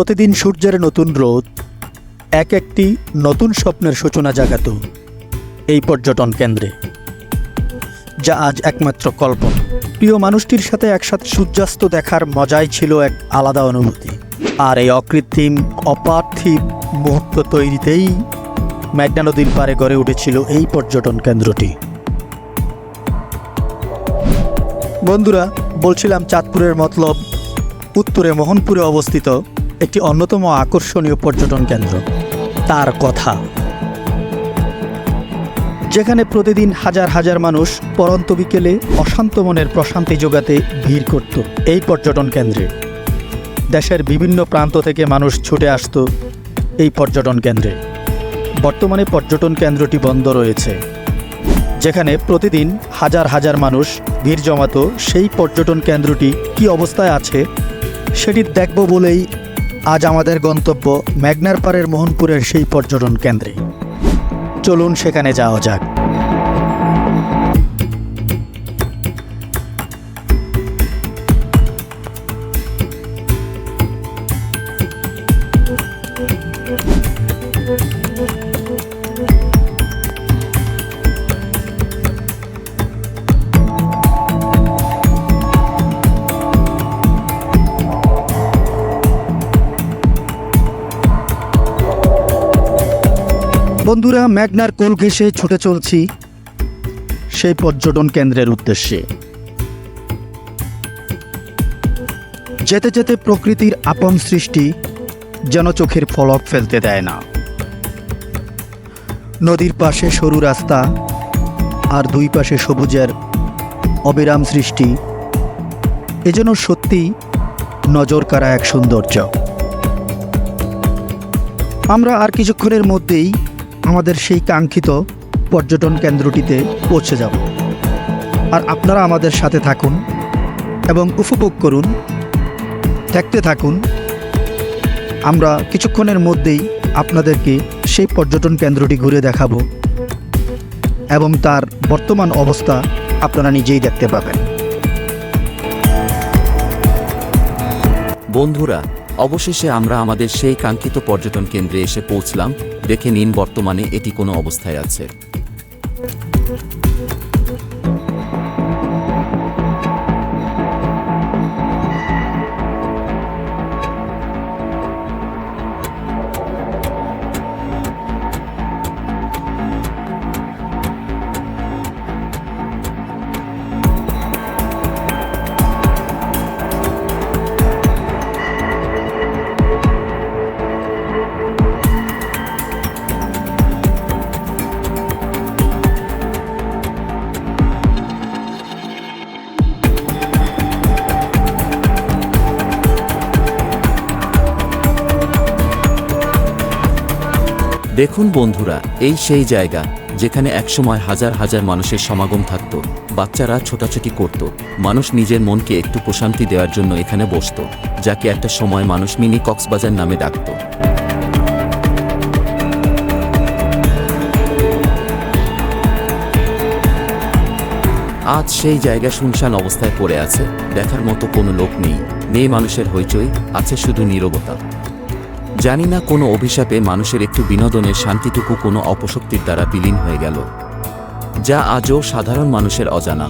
প্রতিদিন সূর্যের নতুন রোদ, এক একটি নতুন স্বপ্নের সূচনা জাগাত এই পর্যটন কেন্দ্রে, যা আজ একমাত্র কল্পনা। প্রিয় মানুষটির সাথে একসাথে সূর্যাস্ত দেখার মজাই ছিল এক আলাদা অনুভূতি। আর এই অকৃত্রিম, অপার্থিব মুহূর্ত তৈরিতেই মেঘনা নদীর পারে গড়ে উঠেছিল এই পর্যটন কেন্দ্রটি। বন্ধুরা, বলছিলাম চাঁদপুরের মতলব, উত্তরে মোহনপুরে অবস্থিত একটি অন্যতম আকর্ষণীয় পর্যটন কেন্দ্র, তার কথা। যেখানে প্রতিদিন হাজার হাজার মানুষ পরন্ত বিকেলে অশান্ত মনের প্রশান্তি যোগাতে ভিড় করত এই পর্যটন কেন্দ্রে। দেশের বিভিন্ন প্রান্ত থেকে মানুষ ছুটে আসতো এই পর্যটন কেন্দ্রে। বর্তমানে পর্যটন কেন্দ্রটি বন্ধ রয়েছে, যেখানে প্রতিদিন হাজার হাজার মানুষ ভিড় জমাত সেই পর্যটন কেন্দ্রটি কি অবস্থায় আছে সেটি দেখব বলেই আজ আমাদের গন্তব্য মেঘনার পাড়ের মোহনপুরের সেই পর্যটন কেন্দ্রে। চলুন সেখানে যাওয়া যাক। বন্ধুরা, ম্যাগনার কোল ঘেঁষে ছুটে চলছি সেই পর্যটন কেন্দ্রের উদ্দেশ্যে। যেতে যেতে প্রকৃতির আপন সৃষ্টি যেন চোখের ফলক ফেলতে দেয় না। নদীর পাশে সরু রাস্তা আর দুই পাশে সবুজের অবিরাম সৃষ্টি, এ যেন সত্যি নজর কাড়া এক সৌন্দর্য। আমরা আর কিছুক্ষণের মধ্যেই আমাদের সেই কাঙ্ক্ষিত পর্যটন কেন্দ্রটিতে পৌঁছে যাব। আর আপনারা আমাদের সাথে থাকুন এবং উপভোগ করুন, দেখতে থাকুন। আমরা কিছুক্ষণের মধ্যেই আপনাদেরকে সেই পর্যটন কেন্দ্রটি ঘুরে দেখাবো এবং তার বর্তমান অবস্থা আপনারা নিজেই দেখতে পাবেন। বন্ধুরা অবশেষে আমরা আমাদের সেই কাঙ্ক্ষিত পর্যটন কেন্দ্রে এসে পৌঁছলাম। দেখে নিন বর্তমানে এটি কোনো অবস্থায় আছে। দেখুন বন্ধুরা, এই সেই জায়গা যেখানে একসময় হাজার হাজার মানুষের সমাগম থাকত, বাচ্চারা ছোটাছুটি করত, মানুষ নিজের মনকে একটু প্রশান্তি দেওয়ার জন্য এখানে বসতো, যাকে একটা সময় মানুষ মিনি কক্সবাজার নামে ডাকত। আজ সেই জায়গা শুনশান অবস্থায় পড়ে আছে, দেখার মতো কোনো লোক নেই নেই মানুষের হইচই, আছে শুধু নীরবতা। জানি না কোনো অভিশাপে মানুষের একটু বিনোদনের শান্তিটুকু কোনো অপশক্তির দ্বারা বিলীন হয়ে গেল, যা আজও সাধারণ মানুষের অজানা।